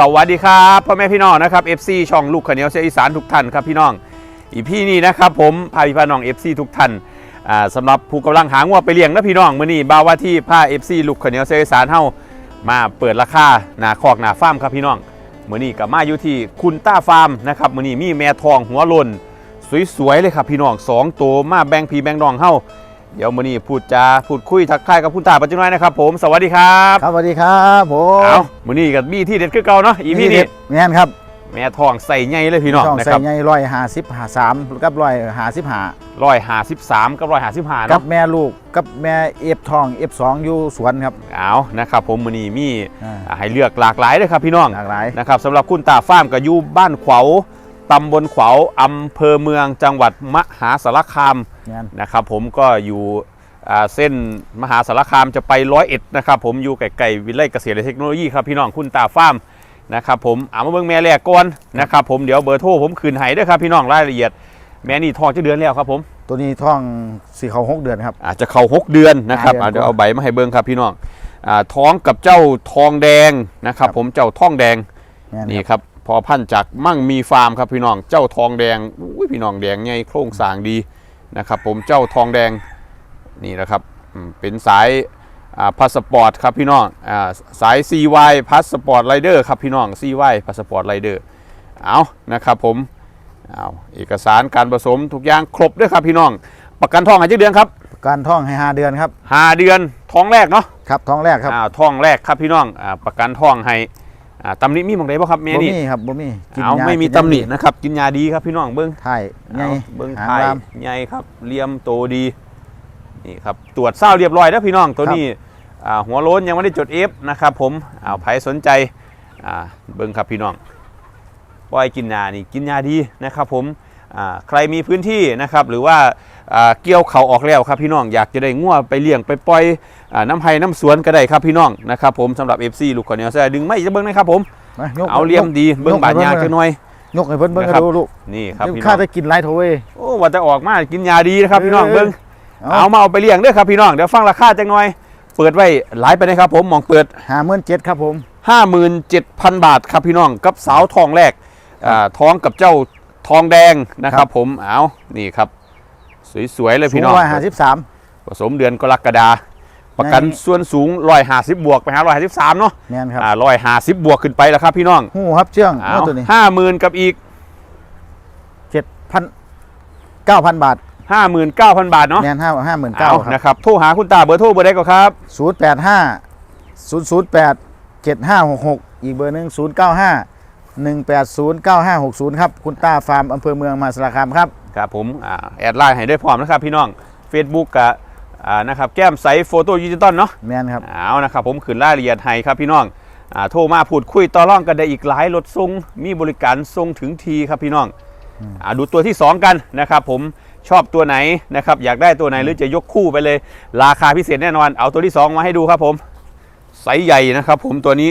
สวัสดีครับพ่อแม่พี่น้องนะครับ FC ช่องลูกขาเนียวเสียอีสานทุกท่านครับพี่น้อง อีพี่นี่นะครับผมพาพี่พาน้อง FC ทุกท่านอ่าสำหรับผู้กำลังหางวไปเลี้ยงนะพี่น้องมื้อนี้บ่าวว่าที่พา FC ลูกขาเนียวเสียอีสานเฮามาเปิดราคาหนาคอกหนาฟาร์มครับพี่น้องมื้อนี้กับมาอยู่ที่คุณต้าฟาร์มนะครับมื้อนี้มีแม่ทองหัวลนสวยๆเลยครับพี่น้องสองตัวมาแบ่งพี่แบ่งน้องเฮา เดี๋ยวมื้อนี้พูดจาพูดคุยทักทายกับคุณตาปัจจุบันนะครับ ผมสวัสดีครับครับสวัสดีครับผมเอามื้อนี้กับมีที่เด็ดคือเก่าเนาะอีพี่นี่แม่นครับ แม่ทองใส่ใหญ่เลยพี่น้องช่องนะใส่ครับไงร้อยหาสิบหาสามกับร้อยหาสิบหาร้อยหาสิบสามกับร้อยหาสิบห้ากัเนาะบแม่ลูกกับแม่เอฟทองเอฟสองอยู่สวนครับเอานะครับผมมื้อนี้มีอ่าอ่าให้เลือกหลากหลายเลยครับพี่น้องหลากหลายนะครับสำหรับคุณตาฟาร์มก็อยู่บ้านขวาวตำบลขวาวอำเภอเมืองจังหวัดมหาสารคามแม่ นนะครับผมก็อยู่อ่าเส้นมหาสารคามจะไปร้อยเอ็ดนะครับผมอยู่ไกลๆวิไลเกษตรและเทคโนโลยีครับพี่น้องคุณตาฟาร์มนะครับผมเอามาเบิ่งแม่แรกก่อนนะครับผมเดี๋ยวเบอร์โทรผมคืนให้เด้วยครับพี่น้องรายละเอียด แม่นี่ทองจะเดือนแล้วครับผมตัวนี้ท้องสี่เขาหกเดือนครับอาจจะเข้า6เดือนนะครับห้าเดือนอะเดี๋ยวเอาใบมาให้เบิ่งครับพี่น้องอ่าท้องกับเจ้าทองแดงนะครับครับผมเจ้าทองแดงแม่นนี่ครับครับพอพันธุ์จากมั่งมีฟาร์มครับพี่น้องเจ้าทองแดงอุ้ยพี่น้องแดงใหญ่โครงสร้างดี นะครับผมเจ้าทองแดงนี่นะครับอืมเป็นสายพาสปอร์ตครับพี่น้องอ่าสาย CY พาสปอร์ตไรเดอร์ครับพี่น้อง CY พาสปอร์ตไรเดอร์เอานะครับผมเอาเอกสารการผสมทุกอย่างครบด้วยครับพี่น้อง ประกันทองให้เจ็ดเดือนครับการท้องให้ห้าเดือนครับห้าเดือนท้องแรกเนาะครับท้องแรกครับอ่าท้องแรกครับพี่น้องอ่าประกันท้องให้ อ่าตำหนิมีหมองใดบ่ครับแม่บ่นี่มีครับบ่มีกินเอายาไม่มีกินยาตำหนินะครับ กินยาดีครับพี่น้องเบิ้งถ่ายไงเอาเบิ้งหางไทยราม ใหญ่ครับเลียมโตดีนี่ครับตรวจเศร้าเรียบร้อยแล้วพี่น้องตัวนี้อ่าหัวโล้นยังไม่ได้จดเอฟนะครับผมเอาใครสนใจอ่าเบิ้งครับพี่น้องปล่อยกินยานี่กินยาดีนะครับผมอ่าใครมีพื้นที่นะครับหรือว่าอ่า เกี่ยวเขาออกแล้วครับพี่น้องอยากจะได้งัวไปเลี้ยงไปปล่อยอ่าน้ำไผ่น้ำสวนก็ได้ครับพี่น้องนะครับผมสำหรับ FC ลูกขอเหนียวแซ่ดึงไม่จะเบิ้งนะครับผมมายกเอาเลี่ยมดีเบิ้งบาดยาจังหน่อยยกให้เพิ่นเบิ่งนะครับดูลูกนี่ครับพี่น้ข้าองจะกินไรโถเว้ยโอ้ว่าจะออกมากินยาดีนะครับพี่น้องเออเบิ้งเอาเอามาเอาไปเลี้ยงเด้วยครับพี่น้องเดี๋ยวฟังราคาจังหน่อย เปิดไว้หลายไปนะครับผมหมองเปิดห้าหมื่นเจ็ดครับผม57,000บาทครับพี่น้องกับสาวทองแรกอ่าท้องกับเจ้าทองแดงนะครับผมเอานี่ครับ สวยๆเลยสูพี่งน้องร้อยห้าสิบสามผสมเดือนกรกฎาประกันในส่วนสูง150บวกไปหา153เนาะแม่นครับอ่า150บวกขึ้นไปแล้วครับพี่น้องหูครับเชื่องเอาตัวนี้ห้าหมื่นกับอีกเจ็ดพันเก้าพันบาท59,000บาทเนาะแมนห้าห้าหมื่นเก้าเอาครับนะครับโทรหาคุณตาเบอร์โทรเบอร์ใดก็ครับศูนย์แปดห้าศูนย์ศูนย์แปดเจ็ดห้าหกหกอีกเบอร์หนึ่งศูนย์เก้าห้า หนึ่งแปดศูนย์เก้าห้าหกศูนย์ครับ คุณต้าฟาร์มอำเภอเมืองมหาสารคามครับ ครับผมอ่าแอดไลน์ให้ด้วยพร้อมนะครับพี่น้อง Facebook กับอ่านะครับแก้มใสโฟโต้ดิจิตอลเนาะแมนครับ เอานะครับผมขึ้นรายละเอียดให้ครับพี่น้องอ่าโทรมาพูดคุยต่อร่องกันได้อีกหลายรถทรงมีบริการทรงถึงทีครับพี่น้องอ่าดูตัวที่ 2 กันนะครับผมชอบตัวไหนนะครับอยากได้ตัวไหนหรือจะยกคู่ไปเลย ราคาพิเศษแน่นอน เอาตัวที่ 2 มาให้ดูครับผมไซส์ใหญ่นะครับผมตัวนี้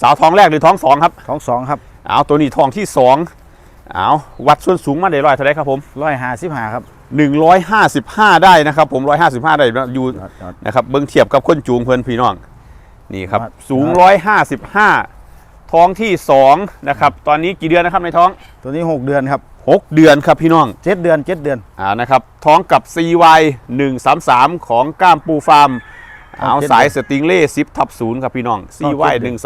สาวท้องแรกหรือท้องสองครับท้องสองครับ เอาตัวนี้ท้องที่สองเอาวัดส่วนสูงมาได้ร้อยเท่าไหรครับผมร้อยห้าสิบห้าครับ155ได้นะครับ ผม155ได้อยู่ยอดยอดนะครับเบิ้งเทียบกับคนจูงเพื่อนพี่น้องนี่ครับครับสูง155ท้องที่2นะครับตอนนี้กี่เดือนนะครับในท้อง ตัวนี้หกเดือนครับ6เดือนครับพี่น้องเจ็ดเดือนเจ็ดเดือนอ่านะครับท้องกับ CY 133ของก้ามปูฟาร์มครับเอาเจ็ดสายเดือนสติงเล่10ทับ0ครับพี่น้องเจ็ด CY เดือน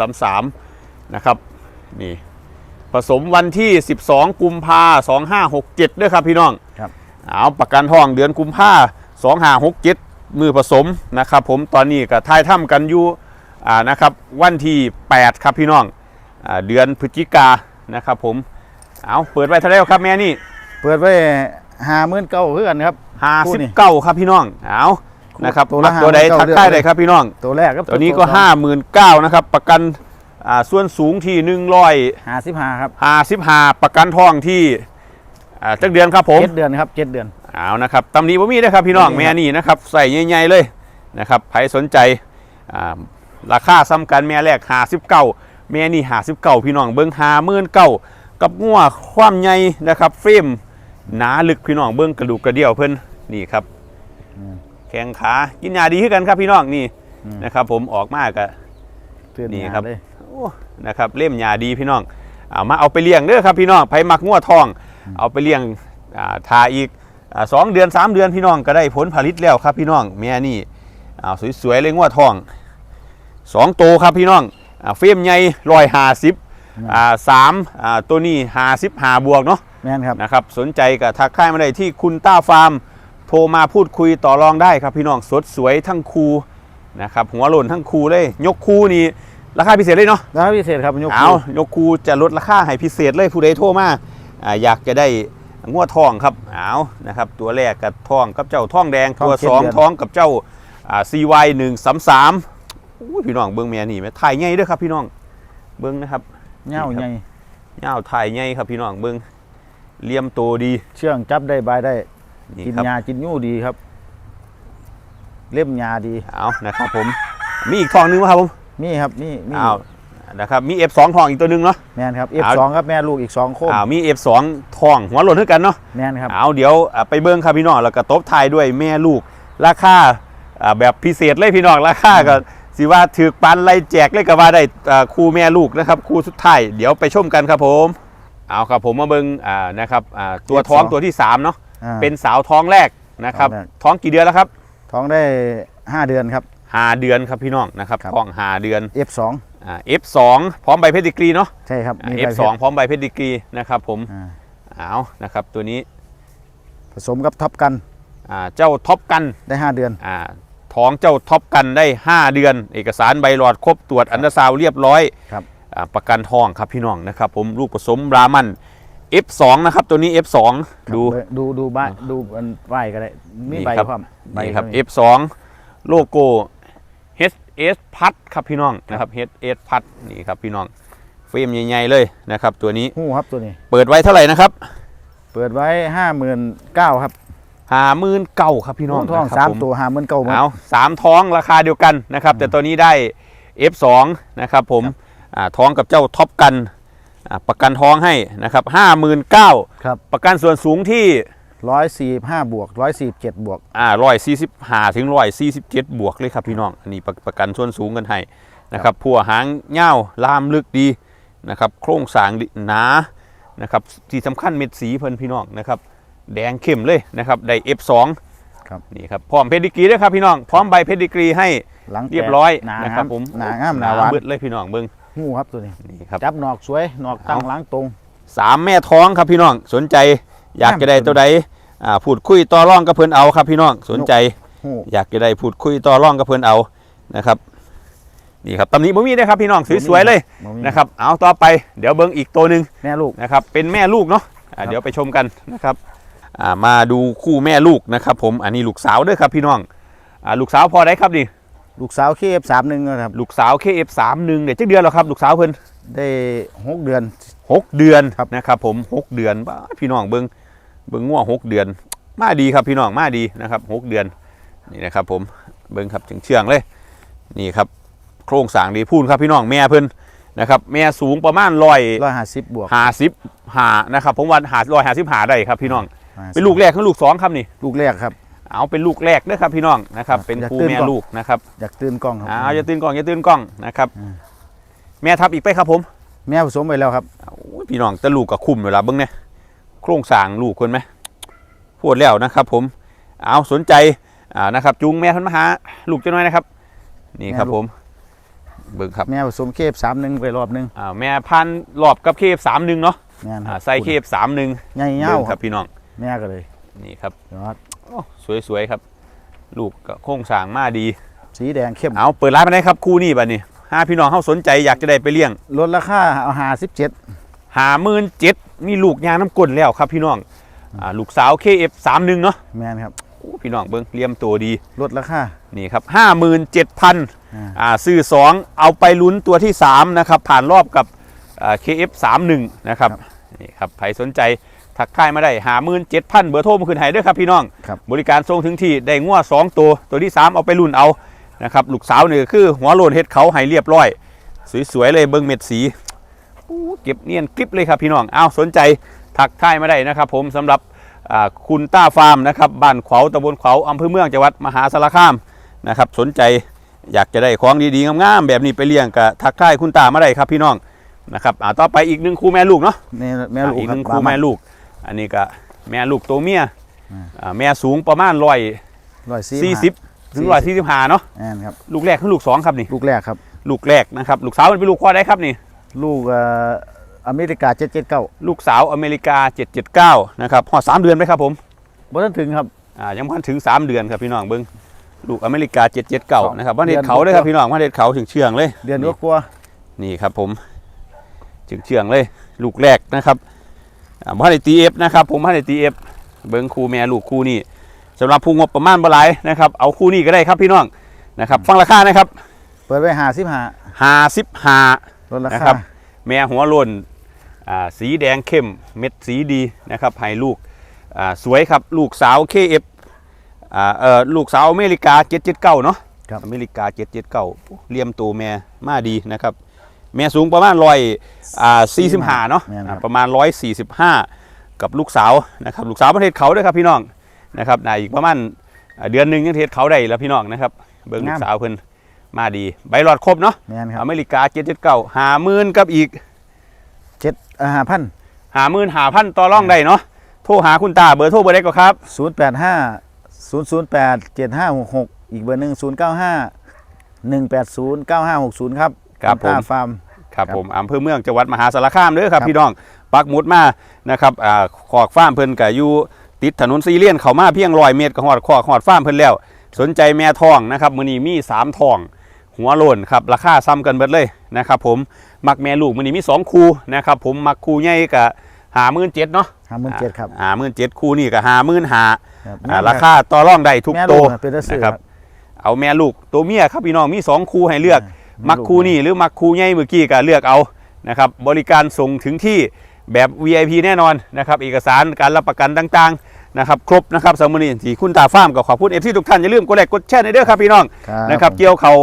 133นะครับนี่ ผสมวันที่ 12 กุมภา2567ด้วยครับพี่น้องครับเอาประกันห้องเดือนกุมภาสองหาหกเจ็ดมือผสมนะครับ ผมตอนนี้ก็ทายถ้ำกันอยู่อ่านะครับวันที่ 8 ครับพี่น้องอ่าเดือนพฤศจิกานะครับผมเอาเปิดไว้เท่าไหรครับแม่นี่เปิดไว้ห้าหมื่นเก้าเพื่อนครับ ห้าคู่สิบนี่เก้าครับพี่น้องเอานะครับตัวละมักตัวใด59,000ทักได้เลยครับพี่น้อง ตัวแรกครับตัวนี้ก็ห้าหมื่นเก้านะครับ ประกัน อ่าส่วนสูงที่หนึ่งร้อยห้าสิบห้าครับห้าสิบห้าประกันทองที่อ่าจักเดือนครับผมเจ็ดเดือนครับเจ็ดเดือน เอานะครับตำหนิบ่มีนะครับพี่น้องบ่มีครับแม่นี่นะครับใส่ใหญ่ๆเลยนะครับใครสนใจอ่าราคาซ้ำกันแม่แรกหาสิบเก้าแม่นี่หาสิบเก้าพี่น้องเบิ้งหาหมื่นเก้ากับงัวความใหญ่นะครับเฟรมหนาลึกพี่น้องเบิ้งกระดูกกระเดี่ยวเพิ่นนี่ครับอืมแข้งขากินยาดีขึ้นกันครับพี่น้องนี่อืมนะครับผมออกมากะ เตือนนี่งานครับเลยโอ้ นะครับเล่มหยาดีพี่น้องเอามาเอาไปเลี้ยงเด้อครับพี่น้องไผมักงัวทอง เอาไปเลี้ยงอ่าทาอีกอาสองเดือนสามเดือนพี่น้องก็ได้ผลผลิตแล้วครับพี่น้องแม่นี่เอาสวยๆเลยงัวทองสองโตวครับพี่น้องอ่าเฟรมใหญ่ร้อยห้าสิบอ่าสามอ่าตัวนี้ห้าสิบห้าบวกเนาะแม่นครับนะครับสนใจกับทักค่ายมาได้ที่คุณต้าฟาร์มโทรมาพูดคุยต่อรองได้ครับพี่น้องสดสวยทั้งคูนะครับหัวโลนทั้งคูเลย ยกคูนี่ ราคาพิเศษเลยเนาะแล้วพิเศษครับยกเอายกคูจะลดราคาให้พิเศษเลยผู้ใดโทรมาอ่าอยากจะได้งวดทองครับเอานะครับ ตัวแรกกับทองกับเจ้าทองแดงตัวสองท้องกับเจ้าอ่า CY 1 3 3อุ้ยพี่น้องเบิ้งแม่นี่แม่ถ่ายใหญ่เด้อครับพี่น้องเบิ้งนะครับเงาใหญ่เงาวถ่ายใหญ่ครับพี่น้องเบิ้งเลี่ยมโตดี เชื่องจับได้บายได้นี่กินครับยากินยู่ดีครับ เล่มยาดีเอานะครับผม มีอีกทองนึงไหมครับผม มีครับมีมีเอานะครับมี F2 ทองอีกตัวหนึงเนาะแม่นครับเอา F2 ครับแม่ลูกอีกสองโคมอ้าวมี F2 ทองหัวหล่นด้วยกันเนาะแม่นครับเอาเดี๋ยวอ่าไปเบิ้งครับพี่น้องแล้วก็ตบท้ายด้วยแม่ลูกราคาอ่าแบบพิเศษเลยพี่น้องราคาก็สิว่าถือปันไล่แจกเลยก็ว่าได้อ่าคู่แม่ลูกนะครับคู่สุดท้ายเดี๋ยวไปชมกันครับผมเอาครับผมมาเบิ้งอ่านะครับอ่าตัวท้องตัวที่สามเนาะอ่าเป็นสาวท้องแรกนะครับท้องแรกท้องกี่เดือนแล้วครับ ท้องได้ 5 เดือนครับ ห้าเดือนครับพี่น้องนะครับครับ ท้องห้าเดือน F2 อ่า F2 พร้อมใบเพดดิกรีเนาะใช่ครับอ่า มีใบ F2 พร้อมใบเพดดิกรีนะครับผมอ่าเอานะครับตัวนี้ผสมกับท็อปกันอ่าเจ้าท็อปกันได้ 5 เดือน อ่าท้องเจ้าท็อปกันได้ 5 เดือน เอกสารใบหลอดครบตรวจอันตราซาวด์เรียบร้อยครับ อ่าประกันทองครับพี่น้องนะครับผมลูกผสมบรามัน F2 นะครับตัวนี้ F2 ดู ครับดูดูบ้านดูมันไหวก็ได้มีนี่ใบครับ ความใบนี่ครับ ก็มี F2 โลโก้ HS พัดครับพี่น้องนะครับ HS พัดนี่ครับพี่น้องเฟรมใหญ่ๆเลยนะครับ ตัวนี้หู้ครับตัวนี้ เปิดไว้เท่าไหร่นะครับ เปิดไว้ห้าหมื่นเก้าครับหามื่นเก้าครับพี่น้องท้องนะครับสามผตัวห้าหมื่นเก้าเอาสามท้องราคาเดียวกันนะครับ แต่ตัวนี้ได้ F2 นะครับผมอ่าท้องกับเจ้าท็อปกันอ่าประกันท้องให้นะครับห้าหมื่นเก้าครับประกันส่วนสูงที่ ร้อยสี่ห้าบวกร้อยสี่เจ็ดบวกอ่าร้อยสี่สิบห้าถึงร้อยสี่สิบเจ็ดบวกเลยครับพี่น้องอันนี้ประประกันส่วนสูงกันให้นะครับพัวหางเง่าวลามลึกดีนะครับโครงสร้างดีหนานะครับที่สำคัญเม็ดสีเพิ่นพี่น้องนะครับแดงเข้มเลยนะครับได้ F2 ครับนี่ครับพร้อมเพดดิกรีด้วยครับพี่น้องพร้อมใบเพดดิกรีให้หลังแตกเรียบร้อยหนานะงาครัมบผมหนางามหนาหวานเบิดเลยพี่น้องเบิ้งหู้ครับตัวนี้นี่ครับจับหนอกสวยหนอกตั้งเอาหล้างตรงสามแม่ท้องครับพี่น้องสนใจอยากจะได้ตัวใด อ่าพูดคุยต่อรองกับเพิ่นเอาครับพี่น้องสนใจ หู้อยากจะได้พูดคุยต่อรองกับเพิ่นเอานะครับนี่ครับตำหนี้บ่มีได้ครับพี่น้องสวยๆเลยบ่มีนะครับ เอาต่อไปเดี๋ยวเบิ้งอีกตัวหนึ่ง แม่ลูก นะครับเป็นแม่ลูกเนาะอ่าครับเดี๋ยวไปชมกันนะครับอ่ามาดูคู่แม่ลูกนะครับผมอันนี้ลูกสาวเด้วยครับพี่น้องอ่าลูกสาวพอได้ครับนี่ลูกสาวเคฟสามหนึ่งครับ ลูกสาว KF31 เดี๋ยวจักเดือนแล้วครับลูกสาวเพิ่นได้หกเดือนหกเดือนครับ นะครับผมหกเดือนบ้าพี่น้องเบิ้ง เบิ้งง่วหกเดือน มาดีครับพี่น้องมาดีนะครับหกเดือนนี่นะครับผมเบิ้งครับเชื่องๆเลยนี่ครับโครงสร้างดีพูนครับพี่น้องแม่เพิ่นนะครับแม่สูงประมาณร้อยร้อยห้าสิบบวกหาสิบหานะครับผมว่าหาร้อยหาสิบหาได้ครับพี่น้อง50เป็นลูกแรกคือลูกสองครับนี่ลูกแรกครับเอาเป็นลูกแรกเด้อครับพี่น้องนะครับครับเป็นอยากคู่ตื่นแม่ก่อนลูกนะครับอยากตื่นกล้องครับเอาอย่าตื่นกล้องอย่าตื่นกล้องนะครับอืมแม่ทับอีกไปครับผม แม่ผสมไปแล้วครับโอ้ยพี่น้องแต่ลูกกับคุมเวลาเบิ้งเนี่ย โครงสร้างลูกคนไหมพูดแล้วนะครับผมเอาสนใจอ่านะครับจูงแม่เพันมาหาลูกจะน้อยนะครับ นี่ครับแม่ลูกผมเบิ้งครับแม่ผสมเคฟสามหนึ่งไปรอบหนึงอ่าแม่พันธุ์รอบกับเคฟสามหนึ่งเนาะแม่นคอ่ารับใส่เคฟสามหนึ่งใหญ่เงาเบิ้งคครัรับบพี่น้องแม่ก็เลยนี่ครับเดี๋ยวว่าโอ้สวยๆครับ ลูกกับโครงสร้างมาดี สีแดงเข้มเอาเปิดร้านมาได้ครับคู่นี้บัดนี้ห้าพี่น้องเขาสนใจอยากจะได้ไปเลี้ยงลดราคาเอาหาสิบเจ็ดหาหมื่นเจ็ด มีลูกยางน้ำก้นแล้วครับพี่น้องอ่าลูกสาว KF31 เนาะแม่นครับโอ้พี่น้องเบิ้งเลี้ยมตัวดี ลดราคา นี่ครับห้าหมื่นเจ็ดพันอ่าอ่าซื้อสองเอาไปลุ้นตัวที่สามนะครับ ผ่านรอบกับอ่า KF31 นะครับนี่ครับใครสนใจทักทายมาได้หาหมื่นเจ็ดพันเบอร์โทรมาคืนให้ด้วยครับพี่น้อง ครับ บริการส่งถึงที่ได้งัวสองตัว ตัวที่สามเอาไปลุ้นเอานะครับลูกสาวนี่ก็คือหัวโลนเฮ็ดเขาให้เรียบร้อย สวยๆเลยเบิ้งเม็ดสีอู้ เก็บเนียนกริบเลยครับพี่น้องอ้าวสนใจทักทายมาได้นะครับ ผมสำหรับอ่าคุณต้าฟาร์มนะครับบ้านขวาวตำบลขวาวอำเภอเมืองจังหวัดมหาสารคามนะครับ สนใจอยากจะได้ของดีๆงามๆแบบนี้ไปเลี้ยงก็ทักทายคุณตามาได้ครับพี่น้องนะครับอ่าต่อไปอีกหนึ่งคู่แม่ลูกเนาะนี่แม่ลูกอ่าอีกคหรับนึ่งคู่แม่ลูก อันนี้ก็แม่ลูกตัวเมียอ่าอ่าแม่สูงประมาณร้อยร้อยสี่สิบถึงร้อยสี่สิบห้าเนาะแม่นครับลูกแรกคือลูกสองครับนี่ลูกแรกครับ ลูกแรกนะครับ ลูกสาวมันเป็นลูกข้อได้ครับนี่ ลูกเอ่ออเมริกาเจ็ดเจ็ดเก้าลูกสาวอเมริกา779นะครับพอสามเดือนไหมครับผมบ่ทันถึงครับอ่ายังพันถึง3เดือนครับพี่น้องเบิ้งลูกอเมริกา779นะครับว่าเด็ดเดือนเขาเลยครับพี่น้องว่าเด็ดเขาถึงเชื่องเลย เดือนนี่กว่านี่ครับผมถึงเชื่องเลย ลูกแรกนะครับอ่าบ้านในตีเอฟนะครับผมบ้านในตีเอฟเบิ้งคู่แม่ลูกคู่นี้สำหรับผู้งบประมาณบ่หลายนะครับเอาคู่นี้ก็ได้ครับพี่น้องนะครับ ฟังราคานะครับๆเปิดไว้หาสิบหา55 ลดรานะคคารับ แม่หัวโล้นอ่าสีแดงเข้มเม็ดสีดีนะครับให้ลูกอ่าสวยครับลูกสาว KF อ่าเอ่อลูกสาวอเมริกา 779 เนาะครับ อเมริกา 779เลี่ยมตัวแม่มาดีนะครับ แม่สูงประมาณร้อยอ่า45เนาะแม่นครับ อ่าประมาณ145กับลูกสาวนะครับลูกสาวประเทศเขาด้วยครับพี่น้องนะครับน่าอีกประมาณอ่าเดือนหนึ่งยังเทศเขาได้แล้วพี่น้องนะครับเบิ่งลูกสาวเพิ่น มาดี ใบหลอดครบเนาะแม่นครับอเมริกา779หาหมื่นกับอีกเจ็ดห้าพันหาหมื่นหาพันต่อร่องได้เนาะโทรหาคุณตาเบอร์โทรเบอร์ใดก็ครับศูนย์แปดห้าศูนย์ศูนย์แปดเจ็ดห้าหกหกอีกเบอร์หนึ่งศูนย์เก้าห้าหนึ่งแปดศูนย์เก้าห้าหกศูนย์ครับครับณตาผมฟาร์มครับครับผมอำเภอเมืองจังหวัดมหาสารคามเด้อครับครับพี่น้องปักหมุดมานะครับอ่าขอกฟ้าร์มเพิ่นก็อยู่ติดถนนซีเลียนเข้ามาเพียงร้อยเมตรก็ฮอดขอกฮอดฟ้าร์มเพิ่นแล้ว สนใจแม่ทองนะครับมื้อนี้มีสามทอง หัวโลนครับราคาซ้ำกันเบิดเลยนะครับผมมักแม่ลูกมื้อนี้มีสองคู่นะครับผมมักคู่ใหญ่ก็หาหมื่นเจ็ดเนาะห้าหมื่นเจ็ดครับหาหมื่นเจ็ดคู่นี่ก็หาหมื่นหาครับอ่าราคาต่อรองได้ทุกแม่โตลูกน่ะเป็นตาซื้อนะครับครับเอาแม่ลูกตัวเมียครับพี่น้องมีสองคู่ให้เลือกอ่ามักคู่นี่หรือมักคู่ใหญ่เมื่อกี้ก็เลือกเอานะครับบริการส่งถึงที่แบบ VIP แน่นอนนะครับเอกสารการรับประกันต่างๆ นะครับครบนะครับสมุนีที่คุณตาฟ้าร์มก็ขอบคุณเอฟซีทุกท่านอย่าลืมกดไลค์กดแชร์ในเด้อครับพี่น้องครับนะครับเกี่ยวเขา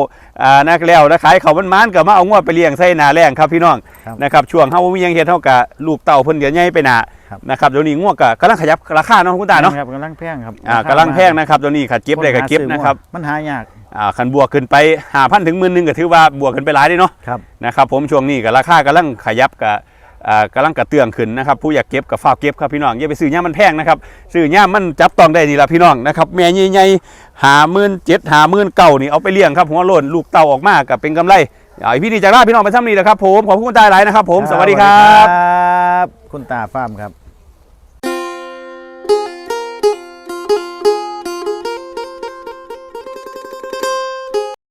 อ่านักแล้วนะขายเขามันมันๆก็มาเอางวดไปเลี้ยงใส่หนาแรงครับพี่น้องครับ นะครับช่วงเฮาบ่มีหยังเฮ็ดเท่ากับลูกเต่าเพิ่นเดี๋ยวใหญ่ไปหนาครับนะครับเดี๋ยวนี้งวดก็กำลังขยับราคาเนาะคุณตาเนาะครับกำลังแพงครับอ่ากำลังแพงนะครับเดี๋ยวนี้ขัดเก็บได้ก็เก็บนะครับมันหายากอ่าคันบวกขึ้นไปหาพันถึงหมื่นหนึ่งก็ถือว่าบวกขึ้นไปหลายเด้เนาะ ครับ นะครับผมช่วงนี้ก็ราคากำลังขยับกับอ่า กำลังกระเตื้องขึ้นนะครับผู้อยากเก็บกับฝากเก็บครับพี่น้องอย่าไปซื้อย่ามันแพงนะครับซื้อย่ามันจับต้องได้นี่ละพี่น้องนะครับแม่ใหญ่ๆหาหมื่นเจ็ดหาหมื่นเก่านี่เอาไปเลี้ยงครับหัวโลนลูกเต่าออกมากับเป็นกำไรไอพี่นี่จากลาพี่น้องไปซ้ำนี่นะครับผมขอบคุณคุณตาหลายนะครับ ผมสวัสดีครับ คุณตาฟ้ามครับ